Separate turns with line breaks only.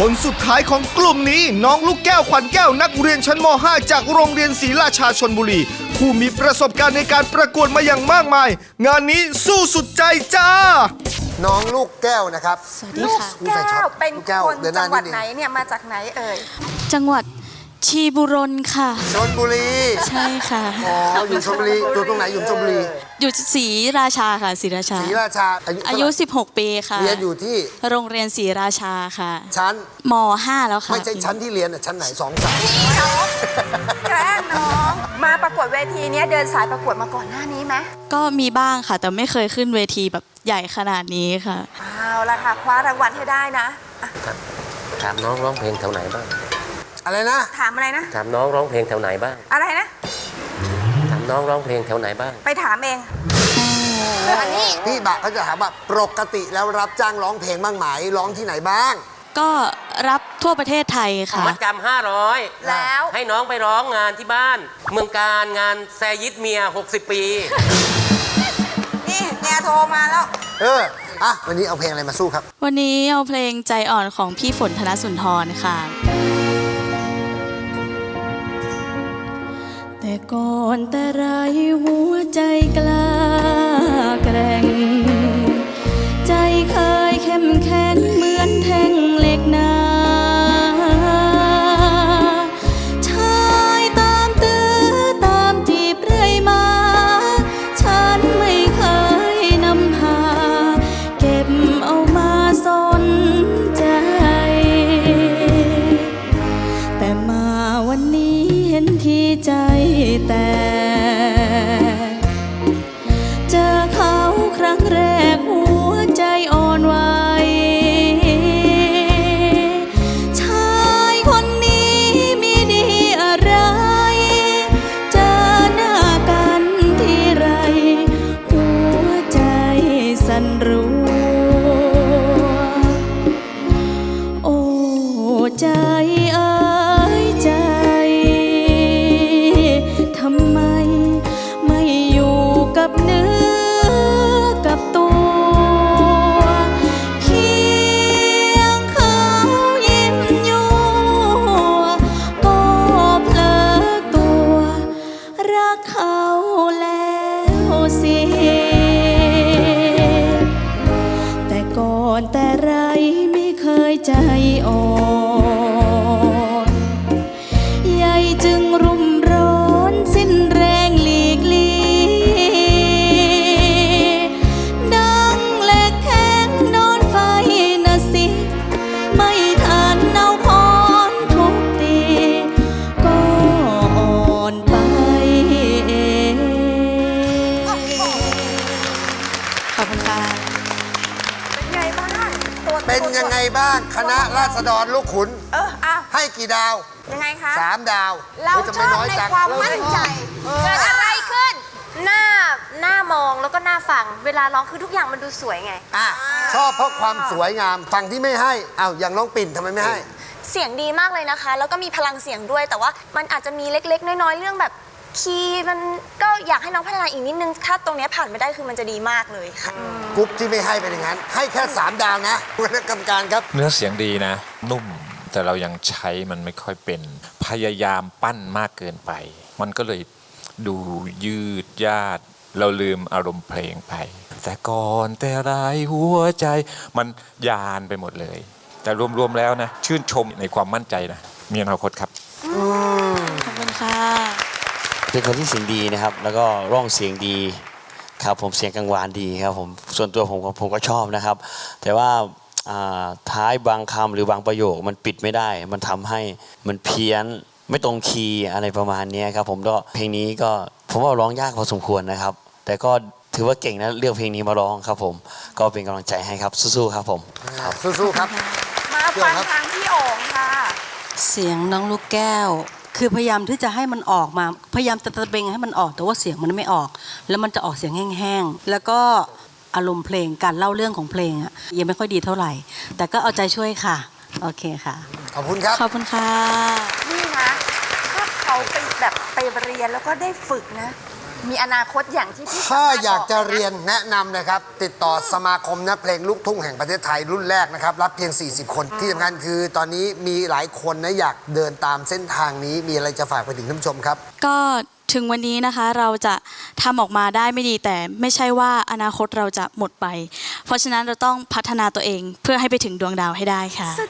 คนสุดท้ายของกลุ่มนี้ น้องลูกแก้วขวัญแก้วนักเรียนชั้นม .5 จากโรงเรียนศรีราชาชนบุรี ผู้มีประสบการณ์ในการประกวดมาอย่างมากมาย งานนี้สู้สุดใจจ้า
น้องลูกแก้วนะครับ
สวัสดี
ลูก
ค่ะ
อุ๊ยใส่
แก้
ช็อ
ว
ป
เป็น
ลูกแก้ว
คน
เดินหน้า
จังหวัด
นิดนึง
ไหนเนี่ยมาจากไหนเอ่ย
จังหวัด ชีบุรนค่ะ
ชนบุรี
ใช่ค่ะ
อ๋ออยู่ชนบุรีอยู่ตรงไหนอยู่ชนบุรี
อยู่ศรีราชาค่ะศรีราชา
ศรีราชาอายุ
อายุ 16 ปีค่ะ
เรียนอยู่ที่
โรงเรียนศรีราชาค่ะ
ชั้น
ม .5 แล้วค่ะ
ไม่ใช่ชั้นที่เรียนอะชั้นไหนสองสาม
แกล้งน้องมาประกวดเวทีเนี้ยเดินสายประกวดมาก่อนหน้านี้ไหม
ก็มีบ้างค่ะ แต่ไม่เคยขึ้นเวทีแบบใหญ่ขนาดนี้ค่ะ
เอาละค่ะคว้ารางวัลให้ได้นะอะ
ถามน้องร้องเพลงแถวไหนบ้าง
อะไรนะ
ถามอะไรนะ
ถามน้องร้องเพลงแถวไหนบ้าง
อะไรนะ
ถามน้องร้องเพลงแถวไหนบ้าง
ไปถามเอง อันนี้
พี่บะเขาจะถามว่าปกติแล้วรับจ้างร้องเพลงบ้างไหมร้องที่ไหนบ้าง
ก็รับทั่วประเทศไทยค่ะ
มัดจำห้าร้อย
แล้ว
ให้น้องไปร้องงานที่บ้าน เมืองการงานแซยิดเมีย 60 ปี
นี่เมียโทรมาแล้ว
เอออะวันนี้เอาเพลงอะไรมาสู้ครับ
วันนี้เอาเพลงใจอ่อนของพี่ฝนธนสุนทรค่ะ ก่อนแต่ไรหัวใจกล้าแกร่ง ใจเคยเข้มแข็งเหมือนแท่งเหล็กหนาชายตามตื้อตามจีบเรื่อยมา ฉันไม่เคยนำพา เก็บเอามาสนใจ แต่มาวันนี้ ที่ใจแต่ แล้วสิแต่ก่อนแต่ไรไม่เคยใจอ่อ
น ยังไงบ้างคณะราษฎรลูกขุน
เอออะ
ให้กี่ดาว
ยังไงคะ
สามดาว
เรา
ฮ้ยทำ
ช
ไอ
บใน
จัง
ความมั่นใจ
เออ
เกิดอะไรขึ้น หน้าหน้ามองแล้วก็หน้าฟัง เวลาร้องคือทุกอย่างมันดูสวยไง
อะชอบเพราะความสวยงามฝั่งที่ไม่ให้อ้าวอย่างน้องปิ่นทำไมไม่ให้
เสียงดีมากเลยนะคะ แล้วก็มีพลังเสียงด้วย แต่ว่ามันอาจจะมีเล็กๆ น้อยๆ เรื่องแบบ คีย์มันก็อยากให้น้องพัฒนาอีกนิดนึง ถ้าตรงเนี้ยผ่านไม่ได้คือมันจะดีมากเลยค่ะ
กรุ๊ปที่ไม่ให้เป็นอย่างนั้น ให้แค่ 3 ดาวนะคณะกรรมการครับ
เนื้อเสียงดีนะ นุ่มแต่เรายังใช้มันไม่ค่อยเป็น พยายามปั้นมากเกินไป มันก็เลยดูยืดยาด เราลืมอารมณ์เพลงไป แต่ก่อนแต่ไรหัวใจ มันยานไปหมดเลย แต่รวมๆแล้วนะ ชื่นชมในความมั่นใจนะ มีอนาคตครับ
ขอบคุณค่ะ
เป็นคนที่เสียงดีนะครับ แล้วก็ร้องเสียงดีครับผมเสียงกังวานดีครับผมส่วนตัวผมก็ผมก็ชอบนะครับ แต่ว่าอ่าท้ายบางคำหรือบางประโยคมันปิดไม่ได้ มันทำให้มันเพี้ยนไม่ตรงคีย์อะไรประมาณเนี้ยครับผมก็เพลงนี้ก็ผมว่าร้องยากพอสมควรนะครับ แต่ก็ถือว่าเก่งนะเลือกเพลงนี้มาร้องครับผมก็เป็นกำลังใจให้ครับสู้ๆครับผมครับ
สู้ๆครับ
มาฟังทางพี่โอ่งค่ะ
เสียงน้องลูกแก้ว คือพยายามที่จะให้มันออกมา พยายามจะตะเบงให้มันออก แต่ว่าเสียงมันไม่ออก แล้วมันจะออกเสียงแห้งๆ แล้วก็อารมณ์เพลง การเล่าเรื่องของเพลงอะยังไม่ค่อยดีเท่าไหร่ แต่ก็เอาใจช่วยค่ะ โอเคค่ะ
ขอบคุณครับ
ขอบคุณค่ะ
นี่นะ ถ้าเขาไปแบบไปเรียนแล้วก็ได้ฝึกนะ มีอนาคตอย่างที่พี่
ถ้า
สมรถ
อยากจะ
บล
เรียนแนะนำนะครับ ติดต่อสมาคมนักเพลงลูกทุ่งแห่งประเทศไทยรุ่นแรกนะครับ รับเพียง 40 คนที่สำคัญคือตอนนี้มีหลายคนนะอยากเดินตามเส้นทางนี้มีอะไรจะฝากไปถึงท่านผู้ชมครับ
ก็ถึงวันนี้นะคะเราจะทำออกมาได้ไม่ดีแต่ไม่ใช่ว่าอนาคตเราจะหมดไป เพราะฉะนั้นเราต้องพัฒนาตัวเองเพื่อให้ไปถึงดวงดาวให้ได้ค่ะ